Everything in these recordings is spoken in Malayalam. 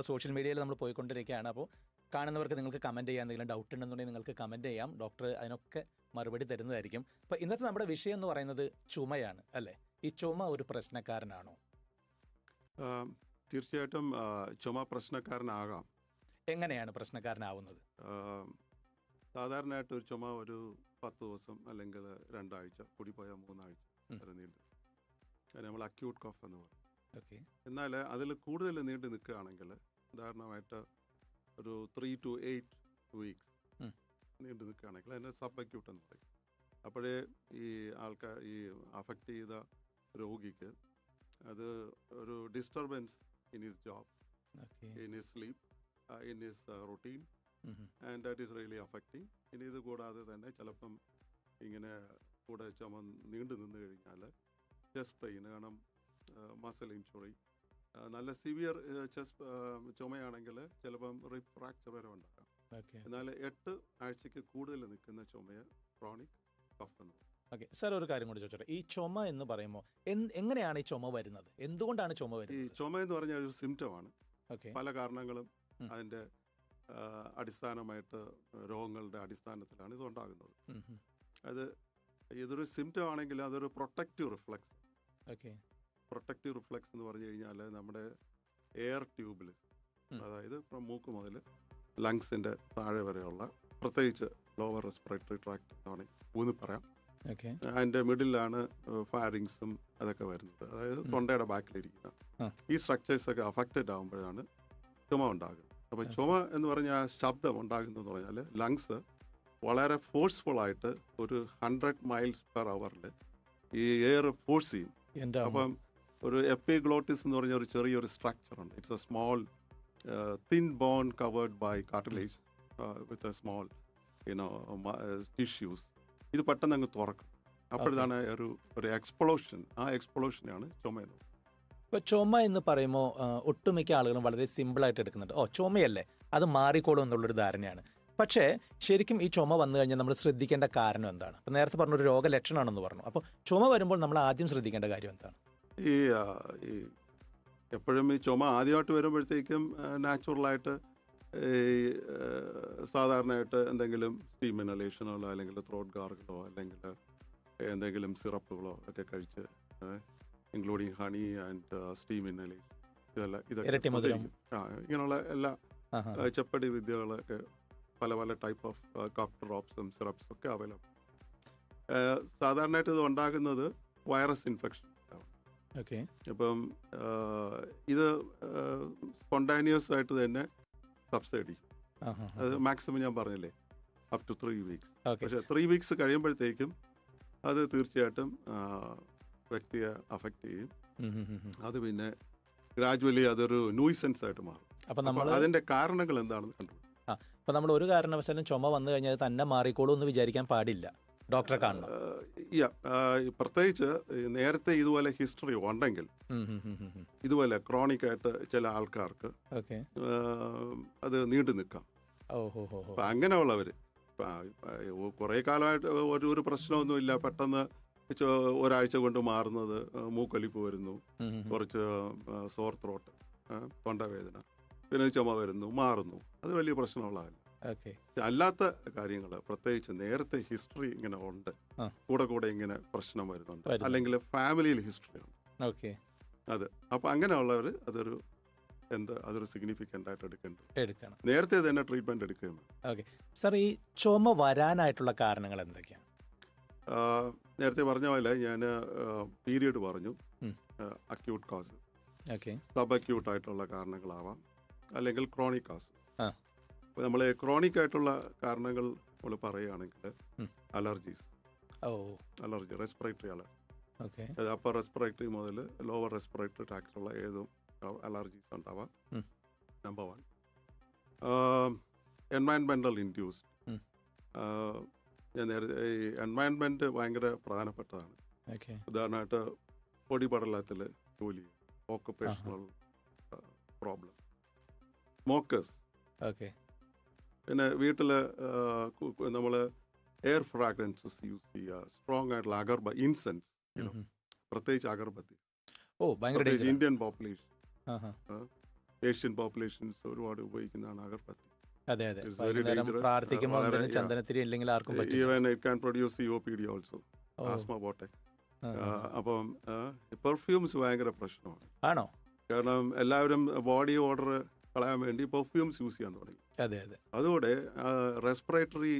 നമ്മൾ സോഷ്യൽ മീഡിയയിൽ നമ്മൾ പോയിക്കൊണ്ടിരിക്കുകയാണ്. അപ്പോൾ കാണുന്നവർക്ക് നിങ്ങൾക്ക് കമന്റ് ചെയ്യാൻ എന്തെങ്കിലും ഡൗട്ട് ഉണ്ടെന്നുണ്ടെങ്കിൽ നിങ്ങൾക്ക് കമന്റ് ചെയ്യാം. ഡോക്ടർ അതിനൊക്കെ മറുപടി തരുന്നതായിരിക്കും. അപ്പോൾ ഇന്നത്തെ നമ്മുടെ വിഷയം എന്ന് പറയുന്നത് ചുമയാണ് അല്ലേ? ഈ ചുമ ഒരു പ്രശ്നക്കാരനാണോ? തീർച്ചയായിട്ടും ചുമ പ്രശ്നക്കാരനാകാം. എങ്ങനെയാണ് പ്രശ്നക്കാരനാവുന്നത്? സാധാരണയായിട്ട് ഒരു ചുമ ഒരു പത്ത് ദിവസം അല്ലെങ്കിൽ രണ്ടാഴ്ച കൂടിപ്പോയാൽ മൂന്നാഴ്ച. വരെ നീണ്ടു. നമ്മൾ അക്യൂട്ട് കഫ് എന്ന് പറയും. എന്നാൽ അതിൽ കൂടുതൽ നീണ്ടു നിൽക്കുകയാണെങ്കിൽ ഉദാഹരണമായിട്ട് ഒരു ത്രീ ടു എയ്റ്റ് വീക്സ് നീണ്ടു നിൽക്കുകയാണെങ്കിൽ അതിനെ സബ് അക്യൂട്ട് എന്ന് പറയും. അപ്പോഴേ ഈ ആൾക്കാർ ഈ അഫക്റ്റ് ചെയ്ത രോഗിക്ക് അത് ഒരു disturbance in his job in his sleep in his routine and that is really affecting ഇനി ഇത് കൂടാതെ തന്നെ ചിലപ്പം ഇങ്ങനെ കൂടെ ചുമ നീണ്ടു നിന്ന് കഴിഞ്ഞാൽ ചെസ്റ്റ് പെയിൻ കാരണം മസിൽ ഇഞ്ചുറി നല്ല സിവിയർ ചെസ്റ്റ് ചുമയാണെങ്കിൽ ചിലപ്പം റിഫ്രാക്ചർ ഫ്രാക്ചർ വരെ ഉണ്ടാക്കാം. എന്നാൽ എട്ട് ആഴ്ചക്ക് കൂടുതൽ നിൽക്കുന്ന ചുമയെ ക്രോണിക് കഫ് എന്ന് പറയും. ഓക്കെ സാർ ഒരു കാര്യം കൂടി ചോദിച്ചോട്ടെ. ഈ ചുമ എന്ന് പറയുമ്പോൾ എങ്ങനെയാണ് ഈ ചുമ വരുന്നത്? എന്തുകൊണ്ടാണ് ചുമ വരുന്നത്? ഈ ചുമ എന്ന് പറഞ്ഞ ഒരു സിംറ്റമാണ് ആണ്. പല കാരണങ്ങളും അതിന്റെ അതിന്റെ അടിസ്ഥാനമായിട്ട് രോഗങ്ങളുടെ അടിസ്ഥാനത്തിലാണ് ഇത് ഉണ്ടാകുന്നത്. അത് ഇതൊരു സിംറ്റം ആണെങ്കിൽ അതൊരു protective reflex okay protective reflex എന്ന് പറഞ്ഞു കഴിഞ്ഞാൽ നമ്മുടെ എയർ ട്യൂബിൽ അതായത് ഇപ്പം മൂക്ക് മുതൽ ലങ്സിന്റെ താഴെ വരെയുള്ള പ്രത്യേകിച്ച് ലോവർ റെസ്പിറേറ്ററി ട്രാക്ട് എന്നാണ് ഊന്നി പറയാം. അതിന്റെ മിഡിലാണ് ഫയറിങ്സും അതൊക്കെ വരുന്നത്. അതായത് തൊണ്ടയുടെ ബാക്കിലിരിക്കുന്ന. ഈ സ്ട്രക്ചേഴ്സൊക്കെ അഫക്റ്റഡ് ആകുമ്പോഴാണ് ചുമ ഉണ്ടാകുന്നത്. അപ്പോൾ ചുമ എന്ന് പറഞ്ഞാൽ ശബ്ദം ഉണ്ടാകുന്നതെന്ന് പറഞ്ഞാൽ ലങ്സ് വളരെ ഫോഴ്സ്ഫുൾ ആയിട്ട് ഒരു ഹൺഡ്രഡ് മൈൽസ് പെർ അവറിൽ ഈ എയർ ഫോഴ്സ് ചെയ്യും. അപ്പം ഒരു എപ്പിഗ്ലോട്ടിസ് എന്ന് പറഞ്ഞ ഒരു ചെറിയൊരു സ്ട്രക്ചർ ഉണ്ട്. It's a small thin bone covered by cartilage with a small you know tissues ഇത് പെട്ടെന്ന് അങ്ങ് തുറക്കും. അപ്പോഴാണ് ഒരു ഒരു എക്സ്പ്ലോഷൻ ആ എക്സ്പ്ലോഷനാണ് ചുമ എന്ന് പറയുന്നത്. ചുമ എന്ന് പറയുമ്പോൾ ഒട്ടുമിക്ക ആളുകളും വളരെ സിമ്പിളായിട്ട് എടുക്കുന്നുണ്ട്. ഓ ചുമയല്ലേ? അത് മാറിക്കോളും എന്നുള്ളൊരു ധാരണയാണ്. പക്ഷേ ശരിക്കും ഈ ചുമ വന്നു കഴിഞ്ഞാൽ നമ്മൾ ശ്രദ്ധിക്കേണ്ട കാരണം എന്താണ്? അപ്പോൾ നേരത്തെ പറഞ്ഞൊരു രോഗലക്ഷണമാണെന്ന് പറഞ്ഞു. അപ്പോൾ ചുമ വരുമ്പോൾ നമ്മൾ ആദ്യം ശ്രദ്ധിക്കേണ്ട കാര്യം എന്താണ്? ഈ ഈ എപ്പോഴും ഈ ചുമ ആദ്യമായിട്ട് വരുമ്പോഴത്തേക്കും നാച്ചുറലായിട്ട് ഈ സാധാരണയായിട്ട് എന്തെങ്കിലും സ്റ്റീം ഇനലേഷനോ അല്ലെങ്കിൽ ത്രോട്ട് ഗാർഗിളോ അല്ലെങ്കിൽ എന്തെങ്കിലും സിറപ്പുകളോ ഒക്കെ കഴിച്ച് including honey and steam inhalation ഇതെല്ലാം ഇതൊക്കെ ആ ഇങ്ങനെയുള്ള എല്ലാ. ചെപ്പടി വിദ്യകളൊക്കെ പല പല ടൈപ്പ് ഓഫ് കഫ് ഡ്രോപ്സും സിറപ്സും ഒക്കെ അവൈലബിൾ സാധാരണയായിട്ട് ഇത് ഉണ്ടാകുന്നത് വൈറസ് ഇൻഫെക്ഷൻ ഓക്കെ. അപ്പം ഇത് സ്പോണ്ടാനിയസ് ആയിട്ട് തന്നെ സബ്സിഡി അത് മാക്സിമം ഞാൻ പറഞ്ഞില്ലേ അപ് ടു ത്രീ വീക്സ് പക്ഷെ ത്രീ വീക്സ് കഴിയുമ്പോഴത്തേക്കും അത് തീർച്ചയായിട്ടും വ്യക്തിയെ അഫക്റ്റ് ചെയ്യും. അത് പിന്നെ ഗ്രാജുവലി അതൊരു ന്യൂസൻസ് ആയിട്ട് മാറും. അപ്പം നമ്മൾ അതിന്റെ അതിന്റെ കാരണങ്ങൾ എന്താണെന്ന് കണ്ടു. ആ അപ്പം നമ്മൾ ഒരു കാരണവശാലും ചുമ വന്നു കഴിഞ്ഞാൽ തന്നെ മാറിക്കോളൂ എന്ന് വിചാരിക്കാൻ പാടില്ല. ഡോക്ടറെ കാണണം. പ്രത്യേകിച്ച് നേരത്തെ ഇതുപോലെ ഹിസ്റ്ററി ഉണ്ടെങ്കിൽ. ഇതുപോലെ ക്രോണിക് ആയിട്ട് ചില ആൾക്കാർക്ക് അത് നീണ്ടു നിൽക്കാം. അങ്ങനെയുള്ളവര് അങ്ങനെയുള്ളവർ കുറേ കാലമായിട്ട് ഒരു ഒരു പ്രശ്നമൊന്നുമില്ല. പെട്ടെന്ന് ഒരാഴ്ച കൊണ്ട് മാറുന്നത് മൂക്കൊലിപ്പ് വരുന്നു. കുറച്ച് സോർ ത്രോട്ട് തൊണ്ടവേദന പിന്നെ ചുമ വരുന്നു മാറുന്നു. അത് വലിയ പ്രശ്നമുള്ളതല്ല. അല്ലാത്ത കാര്യങ്ങൾ പ്രത്യേകിച്ച് നേരത്തെ ഹിസ്റ്ററി ഇങ്ങനെ ഉണ്ട്. കൂടെ കൂടെ ഇങ്ങനെ പ്രശ്നം വരുന്നുണ്ട്. അല്ലെങ്കിൽ ഫാമിലിയിൽ ഹിസ്റ്ററി ഉണ്ട്. ഓക്കെ. അത്. അപ്പൊ അങ്ങനെയുള്ളവർ അതൊരു എന്താ അതൊരു സിഗ്നിഫിക്കന്റ് ആയിട്ട് എടുക്കേണ്ടത്. എടുക്കണം. നേരത്തെ തന്നെ ട്രീറ്റ്മെന്റ് എടുക്കുകയാണ്. ഓക്കെ. സാർ ഈ ചുമ വരാനായിട്ടുള്ള കാരണങ്ങൾ എന്തൊക്കെയാണ്? നേരത്തെ പറഞ്ഞ പോലെ ഞാൻ പീരിയഡ് പറഞ്ഞു. അക്യൂട്ട് കോസ് സബ് അക്യൂട്ട് ആയിട്ടുള്ള കാരണങ്ങളാവാം. അല്ലെങ്കിൽ ക്രോണിക് കോസ്. അപ്പോൾ നമ്മൾ ക്രോണിക് ആയിട്ടുള്ള കാരണങ്ങൾ നമ്മൾ പറയുകയാണെങ്കിൽ അലർജീസ്. ഓ. Allergy respiratory allergy okay. അത് അപ്പർ റെസ്പിറേറ്ററി മുതൽ ലോവർ റെസ്പിറേറ്ററി ട്രാക്റ്റുള്ള ഏതും അലർജീസ് ഉണ്ടാവാം. നമ്പർ വൺ എൻവയൺമെന്റൽ ഇൻഡ്യൂസ്ഡ്. ഞാൻ നേരത്തെ ഈ എൻവയൺമെന്റ് ഭയങ്കര പ്രധാനപ്പെട്ടതാണ്. ഉദാഹരണമായിട്ട് പൊടിപടലത്തിൽ ജോലി ഓക്കുപ്പേഷണൽ പ്രോബ്ലം സ്മോക്കേഴ്സ് ഓക്കെ. പിന്നെ വീട്ടിൽ നമ്മൾ എയർ ഫ്രാഗ്രൻസസ് യൂസ് ചെയ്യുക സ്ട്രോങ് ആയിട്ടുള്ള അഗർബ ഇൻസെൻസ് പ്രത്യേകിച്ച് അഗർബത്തി. ഓ പ്രത്യേകിച്ച് ഇന്ത്യൻ പോപ്പുലേഷൻ ഏഷ്യൻ പോപ്പുലേഷൻസ് ഒരുപാട് ഉപയോഗിക്കുന്നതാണ് അഗർബത്തി. അതെ അതെ. പ്രാർത്ഥിക്കുമ്പോൾ. ചന്ദനത്തിരി അല്ലെങ്കിൽ ആർക്കും even it can produce C O P D also asthma പോട്ടെ. ആ, ആ, ആ. അപ്പം പെർഫ്യൂംസ് ഭയങ്കര പ്രശ്നമാണ്. ആണോ? കാരണം എല്ലാവരും ബോഡി ഓർഡർ കളയാൻ വേണ്ടി പെർഫ്യൂംസ് യൂസ് ചെയ്യാൻ തുടങ്ങി. അതെ അതെ. അതോടെ റെസ്പിറേറ്ററി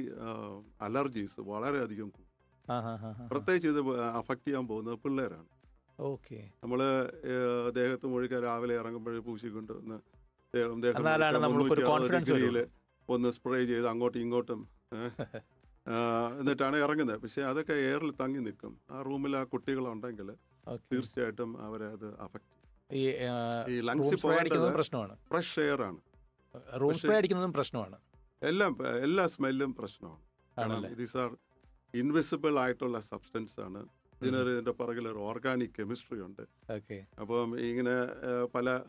അലർജീസ് വളരെയധികം കൂടും. പ്രത്യേകിച്ച് ഇത് അഫക്റ്റ് ചെയ്യാൻ പോകുന്നത് പിള്ളേരാണ്. ഓക്കെ. നമ്മൾ ദേഹത്ത് മുഴുക്ക രാവിലെ ഇറങ്ങുമ്പോഴേ പൂശിക്കൊണ്ട് ഒന്ന് ദേഹം ദേഹം എന്നാലാണ് മുഴുക്കെ നമ്മൾക്കൊരു 360 confidence ഡിഗ്രിയിൽ ഒന്ന് സ്പ്രേ ചെയ്ത് അങ്ങോട്ടും ഇങ്ങോട്ടും എന്നിട്ടാണ് ഇറങ്ങുന്നത്. പക്ഷേ അതൊക്കെ എയറിൽ തങ്ങി നിൽക്കും. ആ റൂമിൽ ആ കുട്ടികളുണ്ടെങ്കിൽ തീർച്ചയായിട്ടും അവരെ അത് അഫക്റ്റ് ഈ അടിക്കുന്നതും പ്രശ്നമാണ്. ഫ്രഷ് എയർ ആണ്. റൂം സ്പ്രേ അടിക്കുന്നതും പ്രശ്നമാണ്. എല്ലാം എല്ലാ സ്മെല്ലും പ്രശ്നമാണ്. കാരണം ദീസ് ആർ ഇൻവിസിബിൾ ആയിട്ടുള്ള സബ്സ്റ്റൻസ് ആണ്. ഇതിനൊരു ഇതിന്റെ പുറകിൽ ഒരു ഓർഗാനിക് കെമിസ്ട്രി ഉണ്ട്. അപ്പം ഇങ്ങനെ പല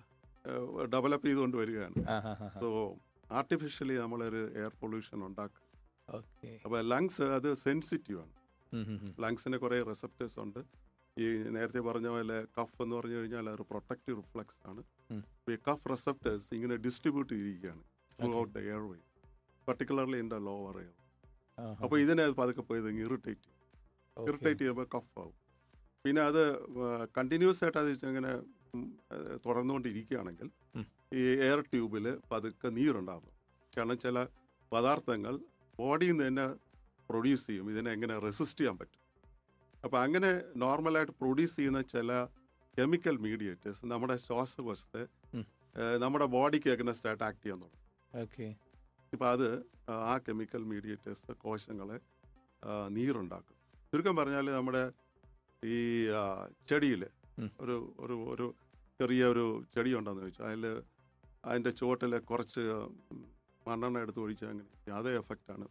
ഡെവലപ്പ് ചെയ്തുകൊണ്ട് വരികയാണ്. സോ ആർട്ടിഫിഷ്യലി നമ്മളൊരു എയർ പൊല്യൂഷൻ ഉണ്ടാക്കും. അപ്പൊ അപ്പോൾ ലങ്സ് അത് സെൻസിറ്റീവ് ആണ്. ലങ്സിന് കുറേ റിസപ്റ്റേഴ്സ് ഉണ്ട്. ഈ നേരത്തെ പറഞ്ഞ പോലെ കഫ് എന്ന് പറഞ്ഞു കഴിഞ്ഞാൽ ഒരു പ്രൊട്ടക്റ്റീവ് റിഫ്ലക്സ് ആണ്. ഈ കഫ് റിസപ്റ്റേഴ്സ് ഇങ്ങനെ ഡിസ്ട്രിബ്യൂട്ട് ചെയ്തിരിക്കുകയാണ് throughout the airway particularly in the lower air അപ്പോൾ ഇതിനെ പതുക്കെ പോയത് ഇറിറ്റേറ്റ് ചെയ്യും. ഇറിറ്റേറ്റ് ചെയ്യുമ്പോൾ കഫ് ആവും. പിന്നെ അത് കണ്ടിന്യൂസ് ആയിട്ട് അത് ഇങ്ങനെ തുടർന്നുകൊണ്ടിരിക്കുകയാണെങ്കിൽ ഈ എയർ ട്യൂബിൽ പതുക്കെ നീരുണ്ടാകും കാരണം ചില പദാർത്ഥങ്ങൾ ബോഡിയിൽ നിന്ന് തന്നെ പ്രൊഡ്യൂസ് ചെയ്യും. ഇതിനെ എങ്ങനെ റെസിസ്റ്റ് ചെയ്യാൻ പറ്റും. അപ്പോൾ അങ്ങനെ നോർമലായിട്ട് പ്രൊഡ്യൂസ് ചെയ്യുന്ന ചില കെമിക്കൽ മീഡിയേറ്റേഴ്സ് നമ്മുടെ ശ്വാസകോശത്തെ. നമ്മുടെ ബോഡി എഗനസ്റ്റ് സ്റ്റാർട്ട് ആക്ട് ചെയ്യാൻ തുടങ്ങും. ഓക്കെ ഇപ്പം അത് ആ കെമിക്കൽ മീഡിയേറ്റേഴ്സ് കോശങ്ങളെ നീരുണ്ടാക്കും. ചുരുക്കം പറഞ്ഞാൽ നമ്മുടെ ഈ ചെടിയിൽ ഒരു ഒരു ഒരു ചെറിയ ഒരു ചെടി ഉണ്ടെന്ന് ചോദിച്ചാൽ അതിൽ അതിന്റെ ചുവട്ടിൽ കുറച്ച് മണ്ണെണ്ണ എടുത്ത് ഒഴിച്ചാൽ അങ്ങനെ അതേ എഫക്റ്റാണ്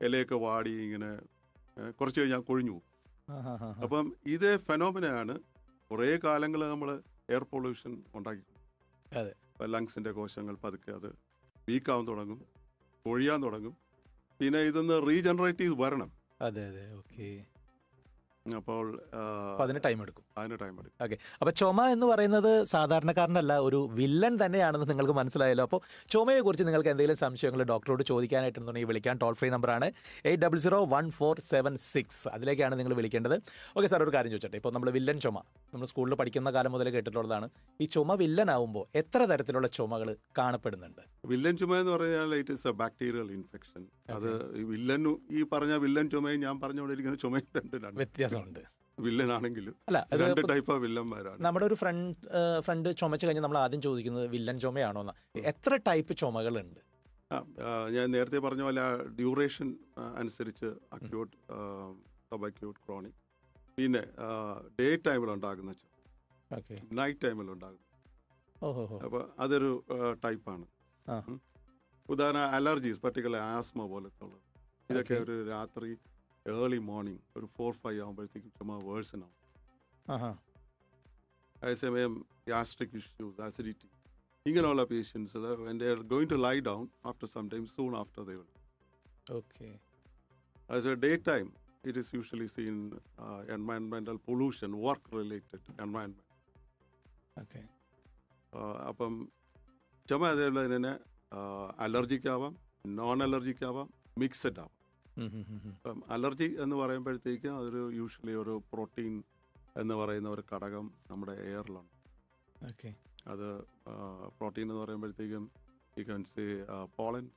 ഇലയൊക്കെ വാടി ഇങ്ങനെ കുറച്ച് കഴിഞ്ഞാൽ കൊഴിഞ്ഞു പോകും. അപ്പം ഇതേ ഫെനോമിനയാണ് കുറേ കാലങ്ങൾ നമ്മൾ എയർ പൊല്യൂഷൻ ഉണ്ടാക്കി. അതെ. ലങ്സിന്റെ കോശങ്ങൾ പതുക്കെ അത് വീക്കാവാൻ തുടങ്ങും കൊഴിയാൻ തുടങ്ങും. പിന്നെ ഇതൊന്ന് റീജനറേറ്റ് ചെയ്ത് വരണം. അതെ അതെ. ഓക്കെ. അപ്പോൾ അതിന് ടൈം എടുക്കും. അതിന് ടൈം എടുക്കും. ഓക്കെ അപ്പൊ ചുമ എന്ന് പറയുന്നത് സാധാരണക്കാരനല്ല ഒരു വില്ലൻ തന്നെയാണെന്ന് നിങ്ങൾക്ക് മനസ്സിലായല്ലോ. അപ്പോൾ ചുമയെ കുറിച്ച് നിങ്ങൾക്ക് എന്തെങ്കിലും സംശയങ്ങൾ ഡോക്ടറോട് ചോദിക്കാനായിട്ടുണ്ടെങ്കിൽ വിളിക്കാൻ ടോൾ ഫ്രീ നമ്പറാണ് eight double zero one four seven six. അതിലേക്കാണ് നിങ്ങൾ വിളിക്കേണ്ടത്. ഓക്കെ സാർ ഒരു കാര്യം ചോദിച്ചോട്ടെ. ഇപ്പോൾ നമ്മൾ വില്ലൻ ചുമ നമ്മൾ സ്കൂളിൽ പഠിക്കുന്ന കാലം മുതലേ കേട്ടിട്ടുള്ളതാണ്. ഈ ചുമ വില്ലൻ ആവുമ്പോൾ എത്ര തരത്തിലുള്ള ചുമകൾ കാണപ്പെടുന്നുണ്ട്? വില്ലൻ ചുമ എന്ന് പറഞ്ഞാൽ it is a bacterial infection അത് വില്ലൻ ഈ പറഞ്ഞ വില്ലൻ ചുമയും ഞാൻ പറഞ്ഞുകൊണ്ടിരിക്കുന്ന ചുമയും രണ്ടിലാണ് വ്യത്യാസമുണ്ട് അല്ല രണ്ട് ടൈപ്പ് ഓഫ് വില്ലന്മാരാണ്. നമ്മുടെ ഒരു ഫ്രണ്ട് ഫ്രണ്ട് ചുമച്ച് കഴിഞ്ഞ് നമ്മൾ ആദ്യം ചോദിക്കുന്നത് വില്ലൻ ചുമയാണോ എന്ന്. എത്ര ടൈപ്പ് ചുമകളുണ്ട്? ഞാൻ നേരത്തെ പറഞ്ഞ പോലെ ഡ്യൂറേഷൻ അനുസരിച്ച് അക്യൂട്ട് സബ് അക്യൂട്ട് ക്രോണിക് പിന്നെ ഡേ ടൈമിൽ ഉണ്ടാകുന്ന നൈറ്റ് ടൈമിൽ ഉണ്ടാകുന്ന അപ്പോൾ അതൊരു ടൈപ്പാണ്. ഉദാഹരണം അലർജീസ് പർട്ടിക്കുലർ ആസ്മ പോലത്തെ ഇതൊക്കെ ഒരു രാത്രി ഏർലി മോർണിംഗ് ഒരു ഫോർ ഫൈവ് ആകുമ്പോഴത്തേക്കും ചുമ വേഴ്സനാവും അതേസമയം ഗ്യാസ്ട്രിക് ഇഷ്യൂസ് ആസിഡിറ്റി ഇങ്ങനെയുള്ള പേഷ്യൻസ് എന്റെ going to lie down after some time soon after they will okay As a daytime, it is usually seen uh, environmental pollution, work-related environment. Okay അപ്പം ചുമ അതേപോലെ തന്നെ അലർജിക് ആവാം നോൺ അലർജിക് ആവാം മിക്സഡ് ആവാം. അലർജി എന്ന് പറയുമ്പോഴത്തേക്കും അതൊരു യൂഷ്വലി ഒരു പ്രോട്ടീൻ എന്ന് പറയുന്ന ഒരു ഘടകം നമ്മുടെ എയറിലുണ്ട് ഓക്കെ അത് പ്രോട്ടീൻ എന്ന് പറയുമ്പോഴത്തേക്കും ഈ കൺസി സേ പോളൻസ്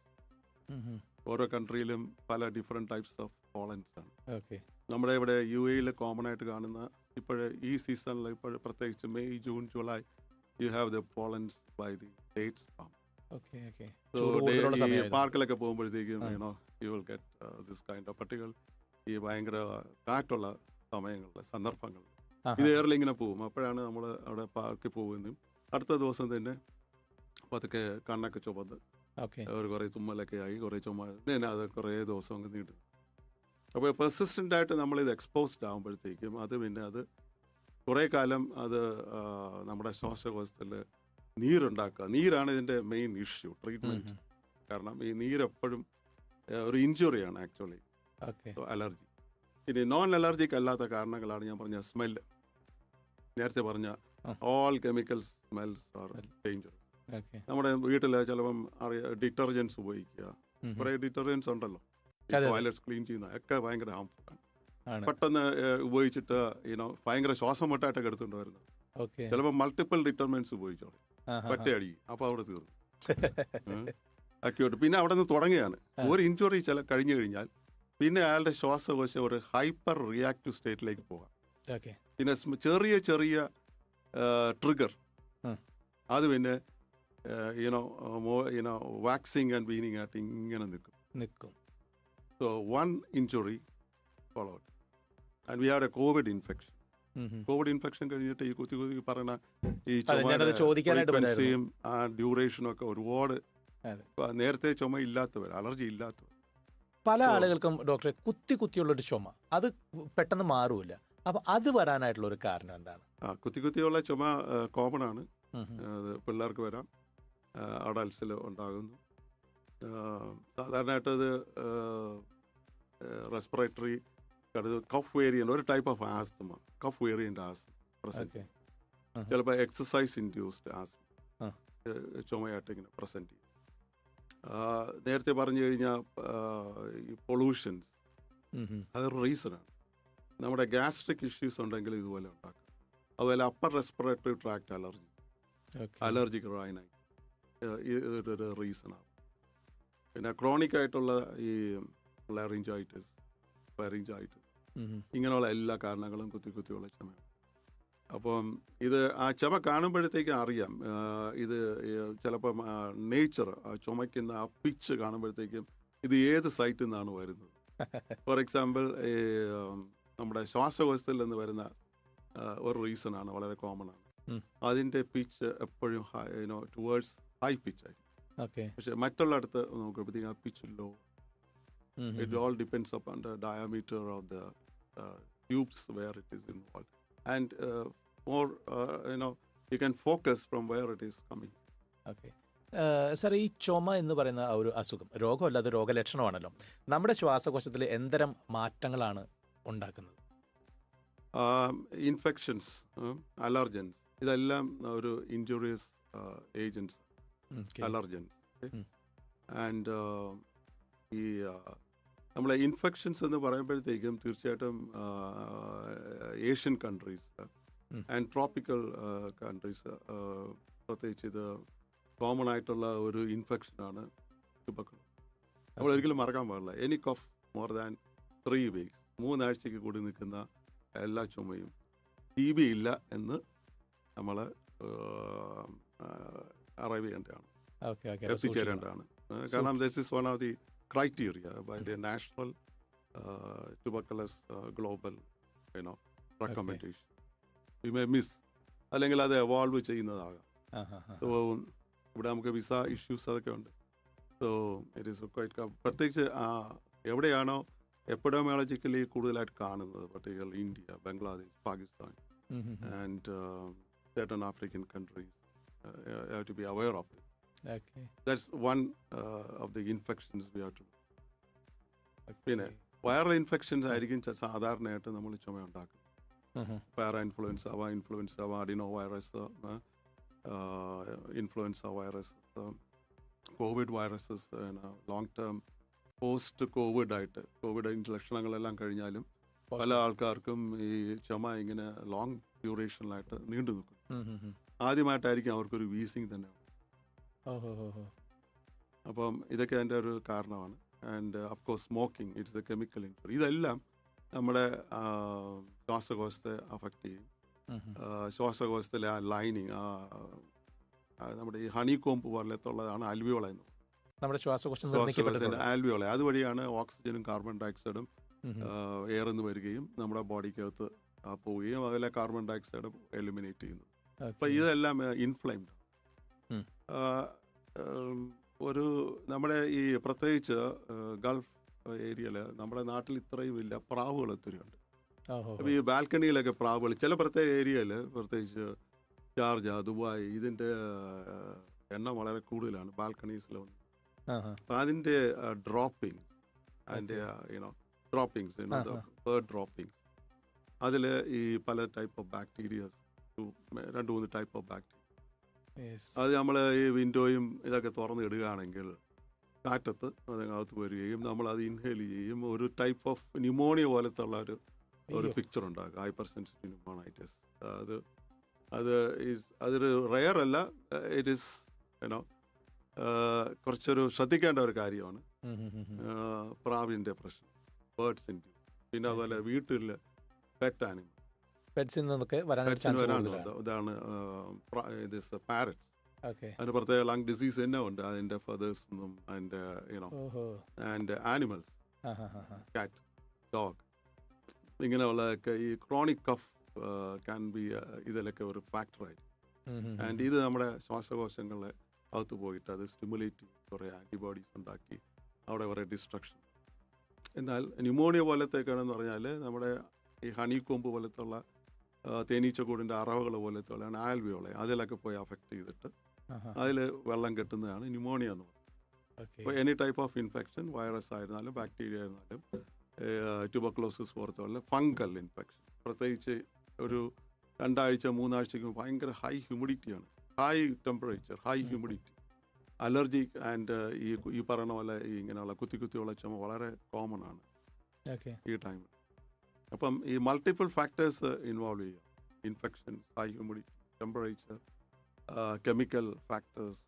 ഓരോ കൺട്രിയിലും പല ഡിഫറെന്റ് ടൈപ്സ് ഓഫ് പോളൻസ് ആണ്. ഓക്കെ നമ്മുടെ ഇവിടെ യു എയിൽ കോമൺ ആയിട്ട് കാണുന്ന ഇപ്പോഴേ ഈ സീസണിൽ ഇപ്പോഴും പ്രത്യേകിച്ച് May June July you have the pollens by the dates farm പാർക്കിലൊക്കെ പോകുമ്പോഴത്തേക്കും. You know you will get this kind of പട്ടികൾ ഈ ഭയങ്കര കാറ്റുള്ള സമയങ്ങളിൽ സന്ദർഭങ്ങൾ. ഇത് ഏറെ ഇങ്ങനെ പോകും. അപ്പോഴാണ് നമ്മൾ അവിടെ പാർക്കിൽ പോകുന്നതും അടുത്ത ദിവസം തന്നെ പതുക്കെ കണ്ണൊക്കെ ചുമന്ന് ഒരു കുറേ തുമ്മലൊക്കെ ആയി കുറേ ചുമ പിന്നെ അത് കുറേ ദിവസം അങ്ങ് നീണ്ടു. അപ്പോൾ പെർസിസ്റ്റന്റ് ആയിട്ട് നമ്മളിത് എക്സ്പോസ്ഡ് ആകുമ്പോഴത്തേക്കും അത് പിന്നെ അത് കുറേ കാലം അത് നമ്മുടെ ശ്വാസകോശത്തിൽ നീരുണ്ടാക്കുക. നീരാണ് ഇതിന്റെ മെയിൻ ഇഷ്യൂ ട്രീറ്റ്മെന്റ് കാരണം ഈ നീരെപ്പോഴും ഒരു ഇഞ്ചുറിയാണ് ആക്ച്വലി അലർജി ഇനി നോൺ അലർജിക് അല്ലാത്ത കാരണങ്ങളാണ് ഞാൻ പറഞ്ഞ സ്മെല്ല് നേരത്തെ പറഞ്ഞ all chemical smells are danger നമ്മുടെ വീട്ടിൽ ചിലപ്പം അറിയാം ഡിറ്റർജൻസ് ഉപയോഗിക്കുക. കുറേ ഡിറ്റർജൻസ് ഉണ്ടല്ലോ. ടോയ്ലറ്റ്സ് ക്ലീൻ ചെയ്യുന്ന ഒക്കെ ഭയങ്കര ഹാംഫുൾ ആണ്. പെട്ടെന്ന് ഉപയോഗിച്ചിട്ട് യൂനോ ഭയങ്കര ശ്വാസം മുട്ടായിട്ടൊക്കെ എടുത്തുകൊണ്ട് വരുന്നത് ഓക്കെ. ചിലപ്പോൾ മൾട്ടിപ്പിൾ ഡിറ്റർമെന്റ്സ് ഉപയോഗിച്ചോളെ. പറ്റയടി. അപ്പൊ അവിടെ തീർന്നു. അക്യൂട്ട് പിന്നെ അവിടെ നിന്ന് തുടങ്ങുകയാണ് ഒരു ഇഞ്ചുറി ചില കഴിഞ്ഞു കഴിഞ്ഞാൽ പിന്നെ അയാളുടെ ശ്വാസകോശം ഒരു ഹൈപ്പർ റിയാക്റ്റീവ് സ്റ്റേറ്റിലേക്ക് പോകാം. പിന്നെ ചെറിയ ചെറിയ ട്രിഗർ. അത് പിന്നെ you know you know waxing and waning ആയിട്ട് ഇങ്ങനെ നിൽക്കും. നിൽക്കും. So one injury follow and we had a COVID infection. COVID infection കഴിഞ്ഞിട്ട് ഈ കുത്തി കുത്തി പറയുന്ന ഈ ചോദിക്കാനായിട്ട് ആ ഡ്യൂറേഷനും ഒക്കെ ഒരുപാട് നേരത്തെ ചുമ ഇല്ലാത്തവർ അലർജി ഇല്ലാത്തവർ. പല ആളുകൾക്കും ഡോക്ടറെ കുത്തി കുത്തിയുള്ളൊരു ചുമ. അത് പെട്ടെന്ന് മാറൂല അപ്പൊ അത് വരാനായിട്ടുള്ള ഒരു കാരണം എന്താണ്? ആ കുത്തി കുത്തിയുള്ള ചുമ കോമൺ ആണ്. പിള്ളേർക്ക് വരാം. അഡൽസിൽ ഉണ്ടാകുന്നു. സാധാരണയായിട്ട് അത് റെസ്പിറേറ്ററി കഫ് വേരിയന്റ് ഒരു type of asthma cough variant asthma present ചിലപ്പോൾ എക്സസൈസ് ഇൻഡ്യൂസ്ഡ് ആസ്മ ആ. ചുമയായിട്ട് ഇങ്ങനെ പ്രസന്റ് ചെയ്യും. നേരത്തെ പറഞ്ഞു കഴിഞ്ഞാൽ ഈ പൊള്യൂഷൻസ്. അതൊരു റീസണാണ് നമ്മുടെ ഗ്യാസ്ട്രിക് ഇഷ്യൂസ് ഉണ്ടെങ്കിൽ ഇതുപോലെ ഉണ്ടാക്കും. അതുപോലെ അപ്പർ റെസ്പിറേറ്ററി ട്രാക്ട് അലർജി അലർജിക്ക് അലർജിക് റൈനായി ഇതൊരു റീസണാണ് പിന്നെ ക്രോണിക് ആയിട്ടുള്ള ഈ ലാറിഞ്ചൈറ്റിസ് ഉം. ഇങ്ങനെയുള്ള എല്ലാ കാരണങ്ങളും കുത്തി കുത്തിയുള്ള ചുമയാണ് അപ്പം ഇത് ആ ചുമ കാണുമ്പോഴത്തേക്കും അറിയാം. ഇത് ചിലപ്പം നേച്ചർ ആ ചുമയ്ക്കുന്ന ആ പിച്ച് കാണുമ്പോഴത്തേക്കും ഇത് ഏത് സൈറ്റിൽ നിന്നാണ് വരുന്നത്? ഫോർ എക്സാമ്പിൾ ഈ നമ്മുടെ ശ്വാസകോശത്തിൽ നിന്ന് വരുന്ന ഒരു റീസൺ ആണ് വളരെ കോമൺ ആണ്. അതിന്റെ പിച്ച് എപ്പോഴും യുനോ ടുവേർഡ്സ് ഹൈ പിച്ച് ആയിരിക്കും. പക്ഷെ മറ്റുള്ളിടത്ത് നോക്കുമ്പോഴത്തേക്കും ആ pitch low it all It all depends diameter of uh, tubes where it is involved. And uh, more, uh, you know, you can focus from where it is coming. okay sir ഈ ചുമ എന്ന് പറയുന്ന ഒരു അസുഖം രോഗമല്ല അത് രോഗലക്ഷണമാണല്ലോ നമ്മുടെ ശ്വാസകോശത്തിൽ എന്തരം മാറ്റങ്ങളാണ് ഉണ്ടാക്കുന്നത് ഇൻഫെക്ഷൻസ് infections, um, allergens, ഇതെല്ലാം ഒരു ഇൻജുറിയസ് ഏജൻസ്. അലർജൻസ്. ആൻഡ് ഈ നമ്മളെ ഇൻഫെക്ഷൻസ് എന്ന് പറയുമ്പോഴത്തേക്കും തീർച്ചയായിട്ടും Asian countries and tropical countries പ്രത്യേകിച്ച് ഇത് കോമൺ ആയിട്ടുള്ള ഒരു ഇൻഫെക്ഷനാണ് നമ്മൾ ഒരിക്കലും മറക്കാൻ പാടില്ല. Any cough more than three weeks മൂന്നാഴ്ചയ്ക്ക് കൂടി നിൽക്കുന്ന എല്ലാ ചുമയും ടി ബി ഇല്ല എന്ന് നമ്മൾ അറൈവ് ചെയ്യേണ്ടതാണ്. എത്തിച്ചേരേണ്ടതാണ്. കാരണം this is one of the criteria by the national tuberculosis global you know recommendation we may miss അല്ലെങ്കിൽ അത് എവോൾവ് ചെയ്യുന്നതാകാം. സോ ഇവിടെ നമുക്ക് വിസ ഇഷ്യൂസ് അതൊക്കെ ഉണ്ട് സോ ഇറ്റ് ഈസ് ക്വൈറ്റ് പ്രത്യേകിച്ച് എവിടെയാണോ എപ്പിഡോമിയോളജിക്കലി കൂടുതലായിട്ട് കാണുന്നത് പ്രത്യേകിച്ച് India Bangladesh Pakistan. And certain African countries to be aware of be aware of this. Okay. That's one uh, of the infections we have to. പിന്നെ വൈറൽ ഇൻഫെക്ഷൻസ് ആയിരിക്കും സാധാരണയായിട്ട് നമ്മൾ ചുമ ഉണ്ടാക്കുന്നത്. Parainfluenza influenza adenovirus influenza virus COVID viruses long term post COVID ആയിട്ട് കോവിഡ് ലക്ഷണങ്ങളെല്ലാം കഴിഞ്ഞാലും പല ആൾക്കാർക്കും ഈ ചുമ ഇങ്ങനെ ലോങ് ഡ്യൂറേഷനിലായിട്ട് നീണ്ടു നിൽക്കും. ആദ്യമായിട്ടായിരിക്കും അവർക്കൊരു വീസിങ് തന്നെ. അപ്പം ഇതൊക്കെ അതിന്റെ ഒരു കാരണമാണ് and of course smoking it's a chemical ഇൻഫ്ലു ഇതെല്ലാം നമ്മുടെ ശ്വാസകോശത്തെ അഫക്റ്റ് ചെയ്യും ശ്വാസകോശത്തിലെ ആ ലൈനിങ് ആ നമ്മുടെ ഈ ഹണി കോമ്പ് പോലത്തുള്ളതാണ് അൽവിയോള എന്ന്. നമ്മുടെ ശ്വാസകോശം ശ്വാസകോശത്തിന്റെ ആൽവിയോള അതുവഴിയാണ് ഓക്സിജനും കാർബൺ ഡയോക്സൈഡും ഓക്സൈഡും ഉം. എയർ എന്ന് വരികയും നമ്മുടെ ബോഡിക്കകത്ത് പോവുകയും അതിലെ കാർബൺ ഡയോക്സൈഡ് എലിമിനേറ്റ് ചെയ്യുന്നു Okay. ഇതെല്ലാം ഇൻഫ്ലൈംഡ് ഉം. ഒരു നമ്മുടെ ഈ പ്രത്യേകിച്ച് ഗൾഫ് ഏരിയയിൽ നമ്മുടെ നാട്ടിൽ ഇത്രയും ഇല്ല പ്രാവുകൾ ഒത്തിരി ഉണ്ട് ഓ, ഓ, ഓ. അപ്പോൾ ഈ ബാൽക്കണിയിലൊക്കെ പ്രാവുകൾ ചില പ്രത്യേക ഏരിയയിൽ പ്രത്യേകിച്ച് ഷാർജ ദുബായ് ഇതിന്റെ എണ്ണം വളരെ കൂടുതലാണ് ബാൽക്കണീസിലൊന്നും അപ്പം അതിന്റെ ഡ്രോപ്പിംഗ് അതിന്റെ യൂണോ ഡ്രോപ്പിങ്സ്. ബേർഡ് ഡ്രോപ്പിങ്സ് അതിൽ ഈ പല ടൈപ്പ് ഓഫ് ബാക്ടീരിയസ് രണ്ട് മൂന്ന് ടൈപ്പ് ഓഫ് ബാക്ടീരിയ. അത് നമ്മൾ ഈ വിൻഡോയും ഇതൊക്കെ തുറന്ന് ഇടുകയാണെങ്കിൽ കാറ്റത്ത് അതിനകത്ത് വരികയും നമ്മൾ അത് ഇൻഹേൽ ചെയ്യും. ഒരു ടൈപ്പ് ഓഫ് ന്യൂമോണിയ പോലത്തെ ഉള്ള ഒരു ഒരു. പിക്ചർ ഉണ്ടാകും. ഹൈപ്പർ സെൻസിറ്റീവ് ന്യൂമോണൈറ്റിസ് അത് അത് ഈസ് അതൊരു റയർ അല്ല. ഇറ്റ് ഈസ് യുനോ കുറച്ചൊരു ശ്രദ്ധിക്കേണ്ട ഒരു കാര്യമാണ്. പ്രാവിന്റെ പ്രശ്നം. ബേർഡ്സിന്റെ പിന്നെ അതുപോലെ വീട്ടിൽ പെറ്റ് ആനിമൽ പെറ്റ്സിൽ നിന്നൊക്കെ വരാനൊരു ചാൻസ് കൂടുതലാണ്. ഇതാണ് ഇത് പാരറ്റ്സ്. അതിന് പ്രത്യേക ലങ് ഡിസീസ് തന്നെ ഉണ്ട്. അതിന്റെ ഫെതേഴ്സ് നിന്നും അതിന്റെ you know and animals cat dog ഇങ്ങനെയുള്ളതൊക്കെ ഈ ക്രോണിക് കഫ് ക്യാൻ ബി ഇതിലൊക്കെ ഒരു ഫാക്ടറായി ഉം, ഉം, ഉം. ആൻഡ് ഇത് നമ്മുടെ ശ്വാസകോശങ്ങളെ അകത്ത് പോയിട്ട് അത് സ്റ്റിമുലേറ്റ് കുറേ ആന്റിബോഡീസ് ഉണ്ടാക്കി അവിടെ കുറേ ഡിസ്ട്രക്ഷൻ എന്നാൽ ന്യൂമോണിയ പോലത്തേക്കാണെന്ന് പറഞ്ഞാൽ നമ്മുടെ ഈ ഹണി കൊമ്പ് പോലത്തുള്ള തേനീച്ചക്കൂടിന്റെ അറവുകൾ പോലത്തെ പോലത്തുള്ളതാണ് ആൽവിയോളെ. അതിലൊക്കെ പോയി അഫക്റ്റ് ചെയ്തിട്ട്. അതിൽ വെള്ളം കെട്ടുന്നതാണ് ന്യൂമോണിയ എന്ന് പറയുന്നത്. അപ്പോൾ any type of infection virus ആയിരുന്നാലും ബാക്ടീരിയ ആയിരുന്നാലും ട്യൂബക്ലോസിസ് പോലത്തുള്ള ഫംഗൽ ഇൻഫെക്ഷൻ പ്രത്യേകിച്ച് ഒരു രണ്ടാഴ്ച മൂന്നാഴ്ചയ്ക്ക് ഭയങ്കര high ഹ്യൂമിഡിറ്റിയാണ് high temperature high humidity allergy and ഈ ഈ പറയുന്ന പോലെ ഈ ഇങ്ങനെയുള്ള കുത്തി കുത്തിയുള്ള ചുമ വളരെ കോമൺ ആണ്. ഈ ടൈമിൽ അപ്പം ഈ മൾട്ടിപ്പിൾ ഫാക്ടേഴ്സ് ഇൻവോൾവ് ചെയ്യുക. Infection high humidity temperature chemical factors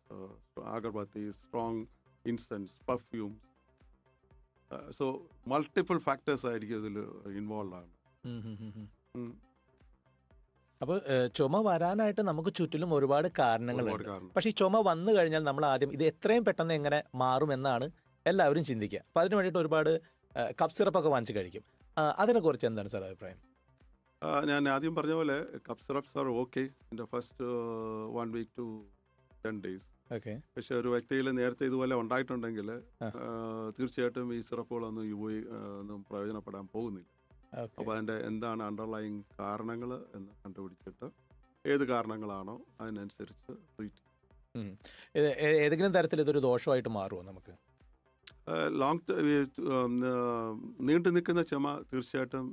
agarbatti strong incense perfumes so multiple factors ആയിരിക്കും ഇതിൽ ഇൻവോൾവ് ആണ്. അപ്പോൾ ചുമ വരാനായിട്ട് നമുക്ക് ചുറ്റിലും ഒരുപാട് കാരണങ്ങളുണ്ട് പക്ഷേ ഈ ചുമ വന്നു കഴിഞ്ഞാൽ നമ്മൾ ആദ്യം ഇത് എത്രയും പെട്ടെന്ന് എങ്ങനെ മാറുമെന്നാണ് എല്ലാവരും ചിന്തിക്കുക. അപ്പോൾ അതിന് വേണ്ടിയിട്ട് ഒരുപാട് കപ്പ് സിറപ്പൊക്കെ വാങ്ങിച്ച് കഴിക്കും. അതിനെക്കുറിച്ച് എന്താണ് സാർ അഭിപ്രായം? ഞാൻ ആദ്യം പറഞ്ഞ പോലെ cough syrups are okay the first one week to ten days okay പക്ഷെ ഒരു വ്യക്തിയിൽ നേരത്തെ ഇതുപോലെ ഉണ്ടായിട്ടുണ്ടെങ്കിൽ. തീർച്ചയായിട്ടും ഈ സിറപ്പുകളൊന്നും യുവി ആ, ഒന്നും പ്രയോജനപ്പെടാൻ പോകുന്നില്ല. അപ്പോൾ അതിന്റെ എന്താണ് അണ്ടർലൈങ് കാരണങ്ങൾ എന്ന് കണ്ടുപിടിച്ചിട്ട് ഏത് കാരണങ്ങളാണോ അതിനനുസരിച്ച് ട്രീറ്റ് ഏതെങ്കിലും തരത്തിൽ ഇതൊരു ദോഷമായിട്ട് മാറുമോ നമുക്ക്? ലോങ് നീണ്ടു നിൽക്കുന്ന ചുമ തീർച്ചയായിട്ടും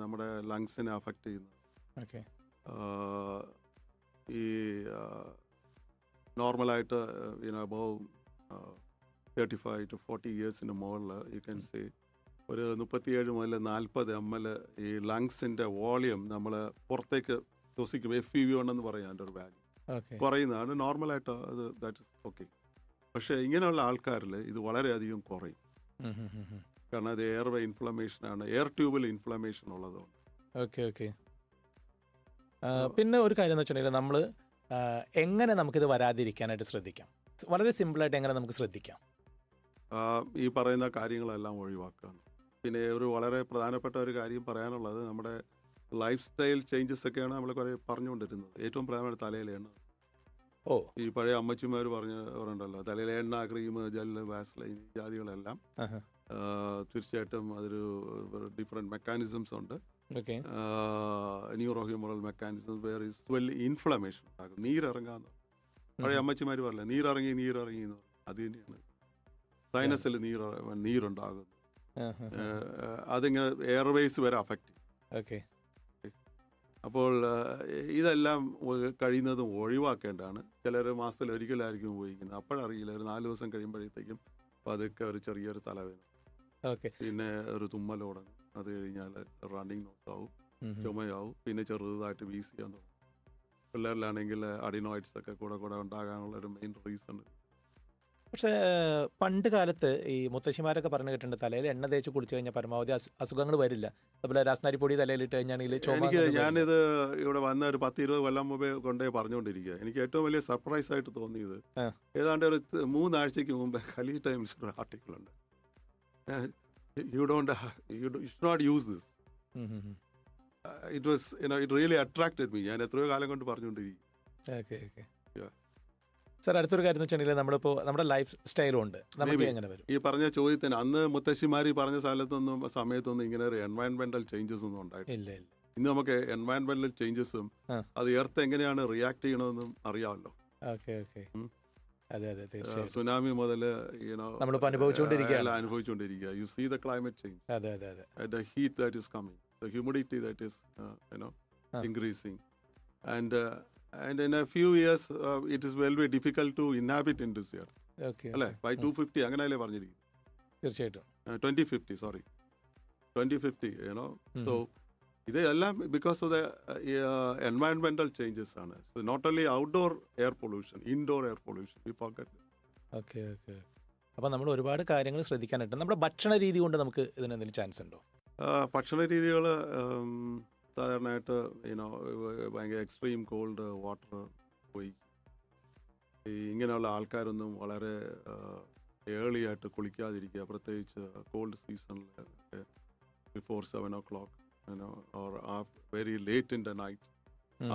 നമ്മുടെ ലങ്സിനെ അഫക്റ്റ് ചെയ്യുന്നു. ഈ നോർമലായിട്ട് ഇതിന് above thirty five to forty ഇയേഴ്സിന് മുകളിൽ യു ക്യാൻ സി ഒരു മുപ്പത്തിയേഴ് മുതൽ നാൽപ്പത് എം എൽ ഈ ലങ്സിന്റെ വോളിയം നമ്മൾ പുറത്തേക്ക് ശ്വസിക്കും എഫ് ഇ വി ഉണ്ടെന്ന് പറയാം അതിന്റെ ഒരു വാല്യൂ കുറയുന്നതാണ്. നോർമലായിട്ട് അത് ദാറ്റ് ഇസ് ഓക്കെ പക്ഷേ ഇങ്ങനെയുള്ള ആൾക്കാരിൽ ഇത് വളരെയധികം കുറയും. കാരണം അത് എയർ വേ ഇൻഫ്ലമേഷനാണ്. എയർ ട്യൂബിൽ ഇൻഫ്ലമേഷൻ ഉള്ളതുകൊണ്ട്. Okay okay. പിന്നെ ഒരു കാര്യം എന്ന് വെച്ചിട്ടുണ്ടെങ്കിൽ നമ്മൾ എങ്ങനെ നമുക്കിത് വരാതിരിക്കാനായിട്ട് ശ്രദ്ധിക്കാം? വളരെ സിമ്പിളായിട്ട് എങ്ങനെ നമുക്ക് ശ്രദ്ധിക്കാം? ഈ പറയുന്ന കാര്യങ്ങളെല്ലാം ഒഴിവാക്കുക. പിന്നെ ഒരു വളരെ പ്രധാനപ്പെട്ട ഒരു കാര്യം പറയാനുള്ളത് നമ്മുടെ ലൈഫ് സ്റ്റൈൽ ചേഞ്ചസ് ഒക്കെയാണ് നമ്മൾ കുറേ പറഞ്ഞുകൊണ്ടിരുന്നത്. ഏറ്റവും പ്രധാനപ്പെട്ട തലയിലെ എണ്ണ ഓ. ഈ പഴയ അമ്മച്ചിമാർ പറഞ്ഞ പറഞ്ഞല്ലോ തലയിലെ എണ്ണ ക്രീം ജെല്ല് വാസ്ലൈൻ ജാതികളെല്ലാം തീർച്ചയായിട്ടും അതൊരു ഡിഫറെന്റ് മെക്കാനിസംസ് ഉണ്ട്. Neurohumoral neuro humoral mechanism well inflammation ഉണ്ടാകും. നീരിറങ്ങാന്ന് പഴയ അമ്മച്ചിമാർ പറഞ്ഞില്ല നീരിറങ്ങി നീരിറങ്ങി എന്ന് അത് തന്നെയാണ്. സൈനസിൽ നീർ നീരുണ്ടാകുന്നു. അതിങ്ങനെ എയർവേസ് വരെ അഫക്റ്റ് ചെയ്യും. അപ്പോൾ ഇതെല്ലാം കഴിയുന്നതും ഒഴിവാക്കേണ്ടതാണ്. ചിലർ മാസത്തിൽ ഒരിക്കലായിരിക്കും ഉപയോഗിക്കുന്നത്. അപ്പോഴറിയില്ല ഒരു നാല് ദിവസം കഴിയുമ്പോഴത്തേക്കും പതുക്കെ ഒരു ചെറിയൊരു തലവേദന. ഓക്കെ. പിന്നെ ഒരു തുമ്മലോടങ്ങും അത് കഴിഞ്ഞാൽ റണ്ണിങ് നോക്കാവും ചുമയാവും പിന്നെ ചെറുതായിട്ട് വീസ് ചെയ്യാൻ തുടങ്ങും. പിള്ളേരിലാണെങ്കിൽ അഡിനോയിഡ്സ് ഒക്കെ കൂടെ കൂടെ ഉണ്ടാകാനുള്ള ഒരു മെയിൻ റീസൺ പക്ഷേ പണ്ട് കാലത്ത് ഈ മുത്തശ്ശിമാരൊക്കെ പറഞ്ഞു കേട്ടിട്ടുണ്ട് തലയിൽ എണ്ണ തേച്ച് കുളിച്ചു കഴിഞ്ഞാൽ പരമാവധി അസുഖങ്ങൾ വരില്ല. അതുപോലെ രാസ്നാരി പൊടി തലയിലിട്ട് കഴിഞ്ഞാണെങ്കിൽ എനിക്ക്. ഞാനിത് ഇവിടെ വന്ന ഒരു പത്ത് ഇരുപത് കൊല്ലം മുമ്പേ കൊണ്ടേ പറഞ്ഞുകൊണ്ടിരിക്കുക. എനിക്ക് ഏറ്റവും വലിയ സർപ്രൈസ് ആയിട്ട് തോന്നിയത് ഏതാണ്ട് ഒരു മൂന്നാഴ്ചക്ക് മൂന്നാഴ്ചയ്ക്ക് മുമ്പ് ഖലി ടൈംസ് ഒരു ആർട്ടിക്കിൾ ഉണ്ട്. You don't you not use this. It was it really attracted me ഞാൻ എത്രയോ കാലം കൊണ്ട് പറഞ്ഞുകൊണ്ടിരിക്കും. Okay okay. സാർ അടുത്തൊരു കാര്യം എന്ന് വെച്ചിട്ടുണ്ടെങ്കിൽ നമ്മളിപ്പോൾ നമ്മുടെ ലൈഫ് സ്റ്റൈലും ഉണ്ട് നമുക്ക് എങ്ങനെ വരും ഈ പറഞ്ഞ ചോദ്യത്തിന് അന്ന് മുത്തശ്ശിമാർ ഈ പറഞ്ഞ സ്ഥലത്തൊന്നും സമയത്തൊന്നും ഇങ്ങനെ ഒരു എൻവയൺമെന്റൽ ചേഞ്ചസ് ഒന്നും ഉണ്ടായിട്ടില്ല ഇന്ന് നമുക്ക് എൻവയൺമെന്റൽ ചേഞ്ചസും. അത് എർത്ത് എങ്ങനെയാണ് റിയാക്ട് ചെയ്യണമെന്നും അറിയാമല്ലോ ഓക്കെ ഓക്കെ ഉം. അതെ അതെ തീർച്ചയായും സുനാമി മുതൽ അനുഭവിച്ചുകൊണ്ടിരിക്കുകയാണ്. അനുഭവിച്ചുകൊണ്ടിരിക്കുക you see the climate change അതെ അതെ അതെ is coming, the humidity that is, uh, you know, Ah. increasing. And in a in a few years uh, it is be difficult to inhabit in this earth okay അല്ലേ? ബൈ ടു ഫിഫ്റ്റി അങ്ങനെയല്ലേ പറഞ്ഞിരിക്കും തീർച്ചയായിട്ടും. Twenty fifty sorry twenty fifty you know so ഇതെല്ലാം ബിക്കോസ് ഓഫ് ദ എൻവയൺമെന്റൽ ചേഞ്ചസ് ആണ്. Not only outdoor air pollution indoor air pollution ഈ പോക്കറ്റ് ഓക്കെ ഓക്കെ അപ്പോൾ നമ്മൾ ഒരുപാട് കാര്യങ്ങൾ ശ്രദ്ധിക്കാനായിട്ട് നമ്മുടെ ഭക്ഷണ രീതി കൊണ്ട് നമുക്ക് ഇതിനെന്തെങ്കിലും ചാൻസ് ഉണ്ടോ? ഭക്ഷണ രീതികൾ സാധാരണയായിട്ട് ഇനോ ഭയങ്കര എക്സ്ട്രീം കോൾഡ് വാട്ടർ പോയി. ഈ ഇങ്ങനെയുള്ള ആൾക്കാരൊന്നും വളരെ ഏർലി ആയിട്ട് കുളിക്കാതിരിക്കുക പ്രത്യേകിച്ച് കോൾഡ് സീസണിൽ before seven o'clock or very late in the night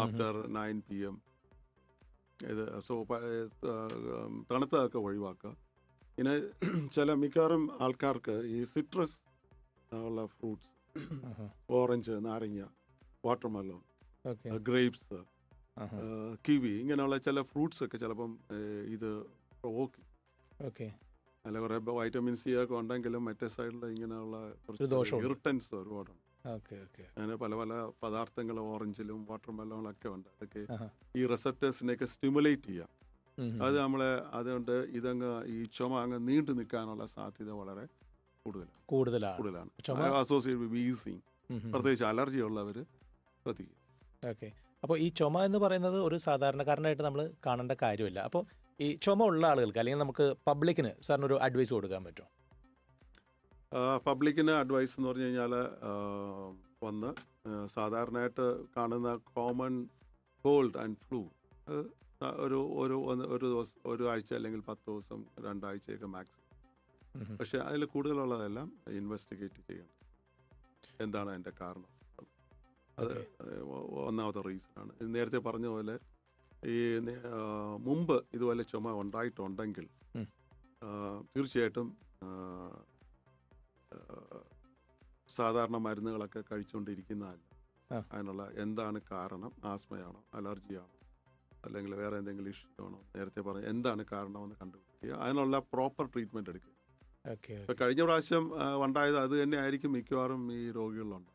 after nine P M ഇത് സോ തണുത്തതൊക്കെ ഒഴിവാക്കുക. പിന്നെ ചില മിക്കവാറും ആൾക്കാർക്ക് ഈ സിട്രസ് ഉള്ള ഫ്രൂട്ട്സ് ഓറഞ്ച് നാരങ്ങ വാട്ടർമെലോൺ മെലോൺ ഗ്രേപ്സ് കിവി ഇങ്ങനെയുള്ള ചില ഫ്രൂട്ട്സ് ഒക്കെ ചിലപ്പം ഇത് പ്രൊവോക്ക് ഓക്കെ അല്ല കുറേ വൈറ്റമിൻ സി ഒക്കെ ഉണ്ടെങ്കിലും മറ്റേ സൈഡിൽ ഇങ്ങനെയുള്ള. ഇറിട്ടൻസ് ഒരുപാടുണ്ട്. അങ്ങനെ പല പല പദാർത്ഥങ്ങൾ ഓറഞ്ചിലും വാട്ടർ മെലോണിലൊക്കെ ഉണ്ട്. അതൊക്കെ ഈ ഈ റിസപ്റ്റേഴ്സിനെയൊക്കെ സ്റ്റിമുലേറ്റ് ചെയ്യാം. അത് നമ്മളെ അതുകൊണ്ട് ഇതങ്ങ് ഈ ചുമ അങ്ങ് നീണ്ടു നിൽക്കാനുള്ള സാധ്യത വളരെ കൂടുതലാണ്. കൂടുതലാണ്. കൂടുതലാണ്. ചുമ- അസോസിയേറ്റ് വീസിങ് പ്രത്യേകിച്ച് അലർജി ഉള്ളവർ ശ്രദ്ധിക്കും ഓക്കെ. അപ്പോൾ ഈ ചുമ എന്ന് പറയുന്നത് ഒരു സാധാരണക്കാരനായിട്ട് നമ്മൾ കാണേണ്ട കാര്യമില്ല. അപ്പോൾ ഈ ചുമ ഉള്ള ആളുകൾക്ക് അല്ലെങ്കിൽ നമുക്ക് പബ്ലിക്കിന് സാറിന് ഒരു അഡ്വൈസ് കൊടുക്കാൻ പറ്റുമോ? പബ്ലിക്കിന് അഡ്വൈസ് എന്ന് പറഞ്ഞു കഴിഞ്ഞാൽ വന്ന് സാധാരണയായിട്ട് കാണുന്ന കോമൺ കോൾഡ് ആൻഡ് ഫ്ലൂ. ഒരു ഒരു ഒരു ദിവസം ഒരു ആഴ്ച അല്ലെങ്കിൽ പത്ത് ദിവസം രണ്ടാഴ്ചയൊക്കെ മാക്സിമം. പക്ഷെ അതിൽ കൂടുതലുള്ളതെല്ലാം ഇൻവെസ്റ്റിഗേറ്റ് ചെയ്യണം. എന്താണ് അതിന്റെ കാരണം? അത് ഒന്നാമത്തെ റീസണാണ്. നേരത്തെ പറഞ്ഞ പോലെ ഈ മുമ്പ് ഇതുപോലെ ചുമ ഉണ്ടായിട്ടുണ്ടെങ്കിൽ തീർച്ചയായിട്ടും സാധാരണ മരുന്നുകളൊക്കെ കഴിച്ചുകൊണ്ടിരിക്കുന്നതല്ല. അതിനുള്ള എന്താണ് കാരണം? ആസ്മയാണോ? അലർജിയാണോ? അല്ലെങ്കിൽ വേറെ എന്തെങ്കിലും ഇഷ്യൂ ആണോ നേരത്തെ പറഞ്ഞ എന്താണ് കാരണമെന്ന് കണ്ടുപിടിക്കുക. അതിനുള്ള പ്രോപ്പർ ട്രീറ്റ്മെന്റ് എടുക്കുക. ഇപ്പം കഴിഞ്ഞ പ്രാവശ്യം ഉണ്ടായത് അത് തന്നെ ആയിരിക്കും മിക്കവാറും ഈ രോഗികളിലുണ്ട്.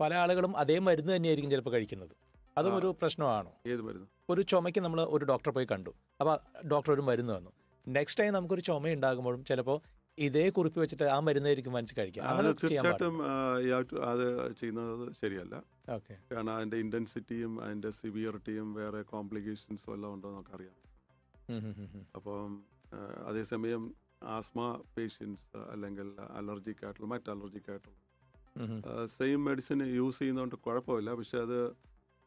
പല ആളുകളും അതേ മരുന്ന് തന്നെയായിരിക്കും ചിലപ്പോൾ കഴിക്കുന്നത്. അതും. ഒരു പ്രശ്നമാണോ? ഏത് മരുന്ന്? ഒരു ചുമയ്ക്ക് നമ്മൾ ഒരു ഡോക്ടറെ പോയി കണ്ടു. അപ്പോൾ ഡോക്ടർ ഒരു മരുന്ന് തന്നു. നെക്സ്റ്റ് ടൈം നമുക്കൊരു ചുമ ഉണ്ടാകുമ്പോഴും ചിലപ്പോൾ ഇതേ കുറിപ്പ് വെച്ചിട്ട് ആ മരുന്നായിരിക്കും മനസ്സിൽ കഴിക്കാം അങ്ങനെ തീർച്ചയായിട്ടും അത് ചെയ്യുന്നത് ശരിയല്ല. ഓക്കെ. കാരണം അതിന്റെ ഇന്റൻസിറ്റിയും അതിന്റെ സിവിയറിറ്റിയും വേറെ കോംപ്ലിക്കേഷൻസും എല്ലാം ഉണ്ടോ നമുക്കറിയാം. അപ്പം അതേസമയം ആസ്മ പേഷ്യൻസ് അല്ലെങ്കിൽ അലർജിക് ആയിട്ടുള്ള മറ്റ് അലർജിക് ആയിട്ടുള്ള സെയിം മെഡിസിൻ യൂസ് ചെയ്യുന്നതുകൊണ്ട് കുഴപ്പമില്ല. പക്ഷെ അത്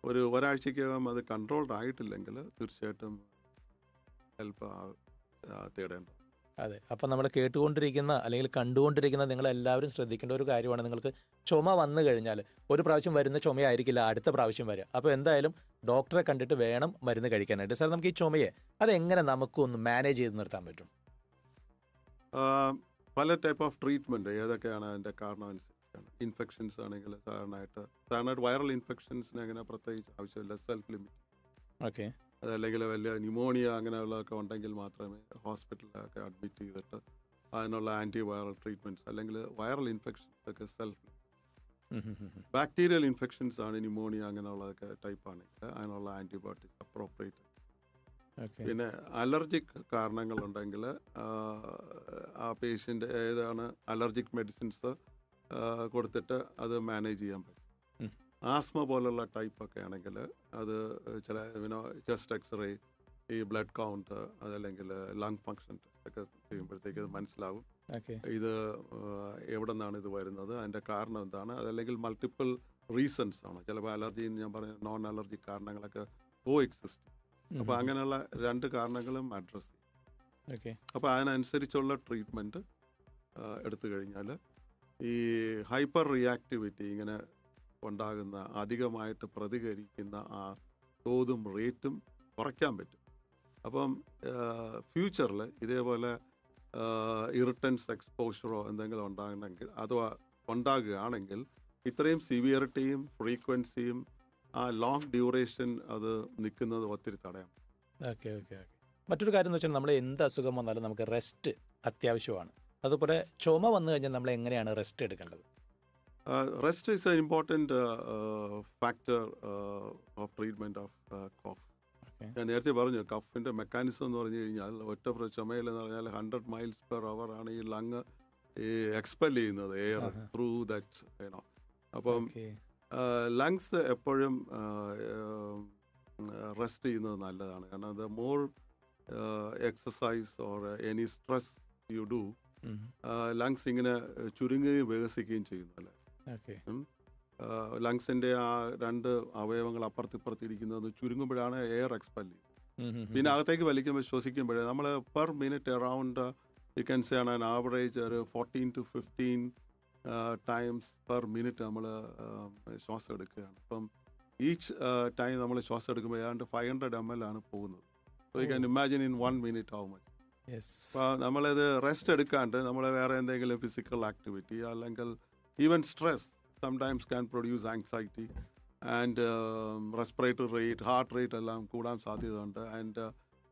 ഒരു ഒരാഴ്ചക്കകം അത് കൺട്രോൾഡ് ആയിട്ടില്ലെങ്കിൽ തീർച്ചയായിട്ടും ഹെൽപ്പ് തേടേണ്ടത് അതെ. അപ്പം നമ്മൾ കേട്ടുകൊണ്ടിരിക്കുന്ന അല്ലെങ്കിൽ കണ്ടുകൊണ്ടിരിക്കുന്ന നിങ്ങളെല്ലാവരും ശ്രദ്ധിക്കേണ്ട ഒരു കാര്യമാണ്. നിങ്ങൾക്ക് ചുമ വന്നു കഴിഞ്ഞാൽ ഒരു പ്രാവശ്യം വരുന്ന ചുമയായിരിക്കില്ല അടുത്ത പ്രാവശ്യം വരിക. അപ്പോൾ എന്തായാലും ഡോക്ടറെ കണ്ടിട്ട് വേണം മരുന്ന് കഴിക്കാനായിട്ട്. സാർ നമുക്ക് ഈ ചുമയെ അതെങ്ങനെ നമുക്കൊന്ന് മാനേജ് ചെയ്ത് നിർത്താൻ പറ്റും? പല ടൈപ്പ് ഓഫ് ട്രീറ്റ്മെന്റ് ഏതൊക്കെയാണ് അതിന്റെ കാരണം അനുസരിച്ചാണ് ഇൻഫെക്ഷൻസ് ആണെങ്കിൽ സാധാരണയായിട്ട് സാധാരണയായിട്ട് വൈറൽ ഇൻഫെക്ഷൻസിന് അങ്ങനെ പ്രത്യേകിച്ച് ആവശ്യമില്ല സെൽഫ് ലിമിറ്റ് ഓക്കെ. അതല്ലെങ്കിൽ വലിയ ന്യൂമോണിയ അങ്ങനെയുള്ളതൊക്കെ ഉണ്ടെങ്കിൽ മാത്രമേ ഹോസ്പിറ്റലിലൊക്കെ അഡ്മിറ്റ് ചെയ്തിട്ട് അതിനുള്ള ആന്റി വൈറൽ ട്രീറ്റ്മെന്റ്സ് അല്ലെങ്കിൽ വൈറൽ ഇൻഫെക്ഷൻസ് ഒക്കെ സെൽഫ് ബാക്ടീരിയൽ ഇൻഫെക്ഷൻസ് ആണ് ന്യൂമോണിയ അങ്ങനെയുള്ളതൊക്കെ ടൈപ്പ് ആണെങ്കിൽ അതിനുള്ള ആന്റിബയോട്ടിക്സ് അപ്രോപ്രിയേറ്റ് പിന്നെ അലർജിക് കാരണങ്ങളുണ്ടെങ്കിൽ ആ പേഷ്യന്റ് ഏതാണ് അലർജിക് മെഡിസിൻസ് കൊടുത്തിട്ട് അത് മാനേജ് ചെയ്യാൻ പറ്റും. ആസ്മ പോലുള്ള ടൈപ്പ് ഒക്കെ ആണെങ്കിൽ അത് ചില പിന്നെ ചെസ്റ്റ് എക്സ്റേ ഈ ബ്ലഡ് കൗണ്ട് അതല്ലെങ്കിൽ ലങ് ഫങ്ഷൻ ടെസ്റ്റ് ഒക്കെ ചെയ്യുമ്പോഴത്തേക്ക് അത് മനസ്സിലാവും. ഇത് എവിടെ നിന്നാണ് ഇത് വരുന്നത്? അതിന്റെ കാരണം എന്താണ്? അതല്ലെങ്കിൽ മൾട്ടിപ്പിൾ റീസൺസ് ആണ്. ചിലപ്പോൾ അലർജി ഞാൻ പറഞ്ഞ നോൺ അലർജി കാരണങ്ങളൊക്കെ കോ എക്സിസ്റ്റ് അപ്പോൾ അങ്ങനെയുള്ള രണ്ട് കാരണങ്ങളും അഡ്രസ്സ് ചെയ്യും. ഓക്കെ അപ്പോൾ അതിനനുസരിച്ചുള്ള ട്രീറ്റ്മെന്റ് എടുത്തു കഴിഞ്ഞാൽ ഈ ഹൈപ്പർ റിയാക്ടിവിറ്റി ഇങ്ങനെ ഉണ്ടാകുന്ന അധികമായിട്ട് പ്രതികരിക്കുന്ന ആ തോതും റേറ്റും കുറയ്ക്കാൻ പറ്റും. അപ്പം ഫ്യൂച്ചറിൽ ഇതേപോലെ ഇറിട്ടൻസ് എക്സ്പോഷറോ എന്തെങ്കിലും ഉണ്ടാകണമെങ്കിൽ അഥവാ ഉണ്ടാകുകയാണെങ്കിൽ ഇത്രയും സിവിയറിറ്റിയും ഫ്രീക്വൻസിയും ആ ലോങ് ഡ്യൂറേഷൻ അത് നിൽക്കുന്നത് ഒത്തിരി തടയാം. Okay okay okay. മറ്റൊരു കാര്യം എന്ന് വെച്ചാൽ നമ്മൾ എന്ത് അസുഖം വന്നാലും നമുക്ക് റെസ്റ്റ് അത്യാവശ്യമാണ്. അതുപോലെ ചുമ വന്നു കഴിഞ്ഞാൽ നമ്മൾ എങ്ങനെയാണ് റെസ്റ്റ് എടുക്കേണ്ടത്? Rest is a important factor of treatment of cough ഞാൻ നേരത്തെ പറഞ്ഞു കഫിന്റെ മെക്കാനിസം എന്ന് പറഞ്ഞു കഴിഞ്ഞാൽ ഒറ്റ ചുമയിൽ ചുമയിലെന്ന് പറഞ്ഞാൽ ഹൺഡ്രഡ് മൈൽസ് പെർ അവർ ആണ് ഈ ലങ് ഈ എക്സ്പെൽ ചെയ്യുന്നത് എയർ ത്രൂ ദറ്റ് ഏണോ അപ്പം. ലങ്സ് എപ്പോഴും റെസ്റ്റ് ചെയ്യുന്നത് നല്ലതാണ്. കാരണം the more exercise or any stress you do. Lungs ഇങ്ങനെ ചുരുങ്ങുകയും വികസിക്കുകയും ചെയ്യുന്നു അല്ലേ? ലങ്സിന്റെ ആ രണ്ട് അവയവങ്ങൾ അപ്പുറത്തിപ്പുറത്ത് ഇരിക്കുന്നത് ചുരുങ്ങുമ്പോഴാണ് എയർ എക്സ്പെൽ ചെയ്യുന്നത്. പിന്നെ അകത്തേക്ക് വലിക്കുമ്പോൾ ശ്വസിക്കുമ്പോഴേ നമ്മൾ per minute around you can say ആണ് ആവറേജ് ഒരു fourteen to fifteen times per minute നമ്മൾ ശ്വാസം എടുക്കുകയാണ്. അപ്പം ഈച്ച് ടൈം നമ്മൾ ശ്വാസം എടുക്കുമ്പോൾ ഏതാണ്ട് ഫൈവ് ഹൺഡ്രഡ് എം എൽ ആണ് പോകുന്നത്. So you can imagine in one minute how much Yes. അപ്പോൾ നമ്മളിത് റെസ്റ്റ് എടുക്കാണ്ട് നമ്മൾ വേറെ എന്തെങ്കിലും ഫിസിക്കൽ ആക്ടിവിറ്റി അല്ലെങ്കിൽ even stress sometimes can produce anxiety and respiratory rate heart rate എല്ലാം കൂടാൻ സാധ്യതയുണ്ട് and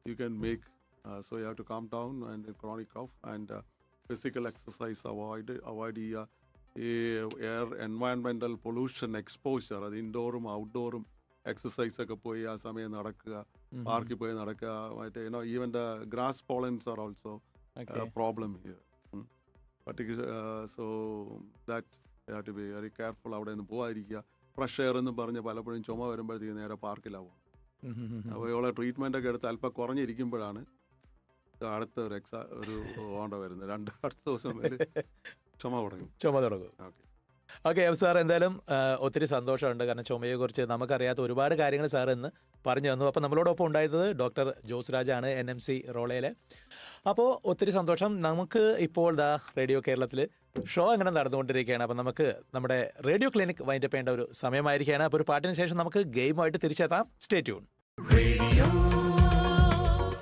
you can make so you have to come down and chronic of and physical exercise avoid avoid ചെയ്യുക ഈ എയർ എൻവയൺമെന്റൽ പൊല്യൂഷൻ എക്സ്പോഷർ അത് ഇൻഡോറും ഔട്ട്ഡോറും എക്സസൈസൊക്കെ പോയി ആ സമയം നടക്കുക. പാർക്കിൽ പോയി നടക്കുക മറ്റേ you know even the grass pollens are also. Problem here particular so that have to be very careful അവിടെ നിന്ന് പോകാതിരിക്കുക ഫ്രഷ് എയർ എന്ന് പറഞ്ഞ് പലപ്പോഴും ചുമ വരുമ്പോഴത്തേക്ക് നേരെ പാർക്കിലാവും ഉം. അപ്പോൾ ഇവളെ ട്രീറ്റ്മെന്റ് ഒക്കെ എടുത്ത് അല്പം കുറഞ്ഞിരിക്കുമ്പോഴാണ് അടുത്ത ഒരു എക്സാ ഒരു ഓണ്ട വരുന്നത്. രണ്ട് അടുത്ത ദിവസം വരെ ചുമ തുടങ്ങും. ചുമ തുടങ്ങും. ഓക്കെ ഓക്കെ സാർ എന്തായാലും ഒത്തിരി സന്തോഷമുണ്ട്. കാരണം ചുമയെക്കുറിച്ച് നമുക്കറിയാത്ത ഒരുപാട് കാര്യങ്ങൾ സാർ ഇന്ന് പറഞ്ഞു തന്നു. അപ്പോൾ നമ്മളോടൊപ്പം ഉണ്ടായിരുന്നത് ഡോക്ടർ ജോസ് രാജാണ് എൻ എം സി റോളയിൽ അപ്പോൾ ഒത്തിരി സന്തോഷം. നമുക്ക് ഇപ്പോൾ ദാ റേഡിയോ കേരളത്തിൽ ഷോ അങ്ങനെ നടന്നുകൊണ്ടിരിക്കുകയാണ്. അപ്പോൾ നമുക്ക് നമ്മുടെ റേഡിയോ ക്ലിനിക് വൈൻഡപ്പ് ചെയ്യേണ്ട ഒരു സമയമായിരിക്കുകയാണ്. അപ്പോൾ ഒരു പാട്ടിന് ശേഷം നമുക്ക് ഗെയിമായിട്ട് തിരിച്ചെത്താം. Stay tune radio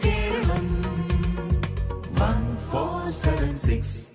Kerala 1476